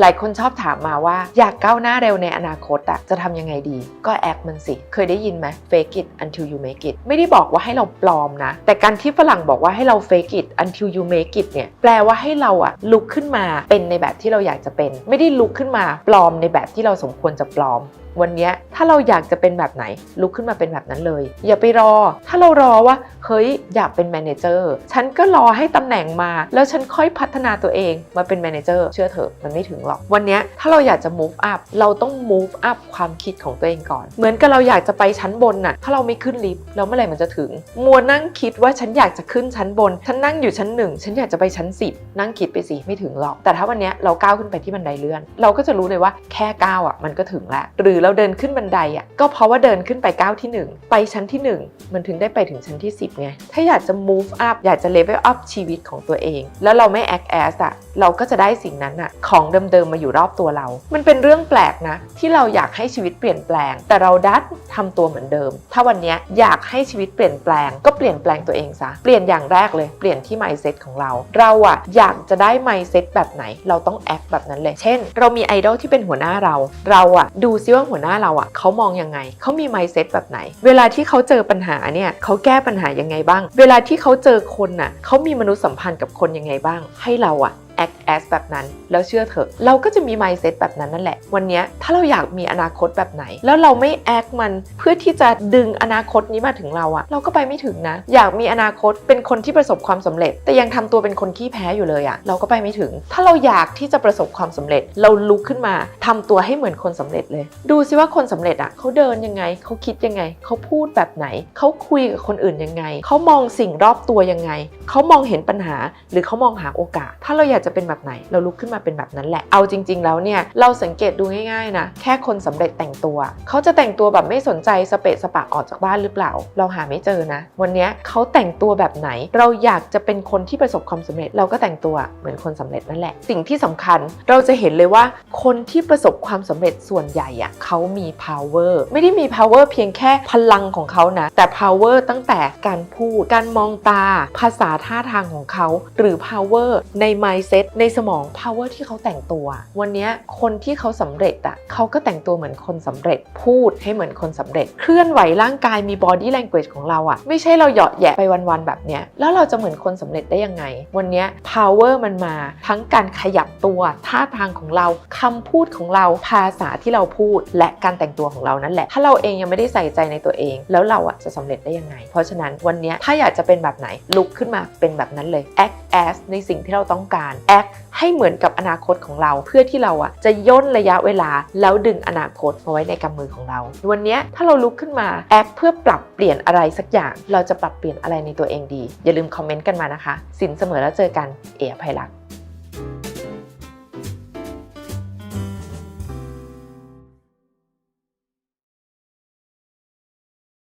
หลายคนชอบถามมาว่าอยากก้าวหน้าเร็วในอนาคตอะจะทำยังไงดี ก็แอคมันสิ เคยได้ยินไหม fake it until you make it ไม่ได้บอกว่าให้เราปลอมนะ แต่การที่ฝรั่งบอกว่าให้เรา fake it until you make it เนี่ยแปลว่าให้เราอะลุกขึ้นมาเป็นในแบบที่เราอยากจะเป็น ไม่ได้ลุกขึ้นมาปลอมในแบบที่เราสมควรจะปลอม วันนี้ถ้าเราอยากจะเป็นแบบไหนลุกขึ้นมาเป็นแบบนั้นเลย อย่าไปรอ ถ้าเรารอว่าเฮ้ยอยากเป็นแมเนเจอร์ฉันก็รอให้ตำแหน่งมา แล้วฉันค่อยพัฒนาตัวเองมาเป็นแมเนเจอร์เชื่อเถอะมันไม่ถึงหรอก วันนี้ถ้าเราอยากจะ move up เราต้อง move up ความคิดของตัวเองก่อน เหมือนกับเราอยากจะไปชั้นบนน่ะถ้าเราไม่ขึ้นลิฟต์แล้วเมื่อไหร่มันจะถึง มัวนั่งคิดว่าฉันอยากจะขึ้นชั้นบนฉันนั่งอยู่ชั้นหนึ่งฉันอยากจะไปชั้น 10 นั่งคิดไปสิไม่ถึงหรอก แต่ถ้าวันนี้เราก้าวขึ้นไปที่บันไดเลื่อน เราก็จะรู้เลยว่าแค่ก้าวอะมันก็ถึงแล้วหรือเราเดินขึ้นบันไดอะก็เพราะว่าเดินขึ้นไปก้าวที่หนึ่งไปชั้นที่หนึ่งมันถึงได้ไปถึงชั้นที่ 10ไงถ้าอยากจะ move up อยากจะ level up ชีวิตของตัวเอง แล้วเราไม่ act as อะเราก็จะได้สิ่งนั้นอะของเดิมๆมาอยู่รอบตัวเรา มันเป็นเรื่องแปลกนะ ที่เราอยากให้ชีวิตเปลี่ยนแปลง แต่เราดันทำตัวเหมือนเดิม ถ้าวันนี้อยากให้ชีวิตเปลี่ยนแปลง ก็เปลี่ยนแปลงตัวเองซะเปลี่ยนอย่างแรกเลยเปลี่ยนที่ mindset ของเรา เราอะอยากจะได้ mindset แบบไหน เราต้อง act แบบนั้นเลย เช่น เรามีไอดอลที่เป็นหัวหน้าเรา เราอะดูซิว่าหัวหน้าเราอะเขามองยังไงเขามีไมเซ็ตแบบไหน เวลาที่เขาเจอปัญหาเนี่ยเขาแก้ปัญหายังไงบ้าง เวลาที่เขาเจอคนน่ะเขามีมนุษยสัมพันธ์กับคนยังไงบ้าง ให้เราอะ act as แบบนั้น แล้วเชื่อเถอะ เราก็จะมี mindset แบบนั้นนั่นแหละ วันนี้ถ้าเราอยากมีอนาคตแบบไหน แล้วเราไม่ act มันเพื่อที่จะดึงอนาคตนี้มาถึงเราอะเราก็ไปไม่ถึงนะ อยากมีอนาคตเป็นคนที่ประสบความสำเร็จ แต่ยังทำตัวเป็นคนขี้แพ้อยู่เลยอะเราก็ไปไม่ถึง ถ้าเราอยากที่จะประสบความสำเร็จ เราลุกขึ้นมาทำตัวให้เหมือนคนสำเร็จเลย ดูซิว่าคนสำเร็จอะเขาเดินยังไงเขาคิดยังไงเขาพูดแบบไหนเขาคุยกับคนอื่นยังไงเขามองสิ่งรอบตัวยังไงเขามองเห็นปัญหา หรือเขามองหาโอกาส ถ้าเราอยากจะเป็นแบบไหน เราลุกขึ้นมาเป็นแบบนั้นแหละ เอาจริง ๆ แล้วเนี่ยเราสังเกตดูง่ายๆนะแค่คนสำเร็จแต่งตัว เขาจะแต่งตัวแบบไม่สนใจสเปะสปะออกจากบ้านหรือเปล่า เราหาไม่เจอนะ วันนี้เขาแต่งตัวแบบไหน เราอยากจะเป็นคนที่ประสบความสำเร็จ เราก็แต่งตัวเหมือนคนสำเร็จนั่นแหละ สิ่งที่สำคัญเราจะเห็นเลยว่าคนที่ประสบความสำเร็จส่วนใหญ่อะเขามี power ไม่ได้มี power เพียงแค่พลังของเขานะ แต่ power ตั้งแต่การพูด การมองตา ภาษาท่าทางของเขา หรือ power ใน mindset ในสมอง power ที่เขาแต่งตัว วันนี้คนที่เขาสำเร็จอะเขาก็แต่งตัวเหมือนคนสำเร็จ พูดให้เหมือนคนสำเร็จ เคลื่อนไหวร่างกายมี body language ของเราอะไม่ใช่เราเหยาะแยะไปวันๆแบบเนี้ยแล้วเราจะเหมือนคนสำเร็จได้ยังไง วันนี้ย power มันมาทั้งการขยับตัวท่าทางของเราคำพูดของเราภาษาที่เราพูด และการแต่งตัวของเรานั่นแหละ ถ้าเราเองยังไม่ได้ใส่ใจในตัวเอง แล้วเราอะจะสำเร็จได้ยังไง เพราะฉะนั้นวันนี้ถ้าอยากจะเป็นแบบไหนลุกขึ้นมาเป็นแบบนั้นเลย act as ในสิ่งที่เราต้องการ act ให้เหมือนกับอนาคตของเรา เพื่อที่เราอะจะย่นระยะเวลาแล้วดึงอนาคตมาไว้ในกำมือของเรา วันนี้ถ้าเราลุกขึ้นมาแอคเพื่อปรับเปลี่ยนอะไรสักอย่าง เราจะปรับเปลี่ยนอะไรในตัวเองดี อย่าลืมคอมเมนต์กันมานะคะ สินเสมอแล้วเจอกันเอ๋ภัยรักษ์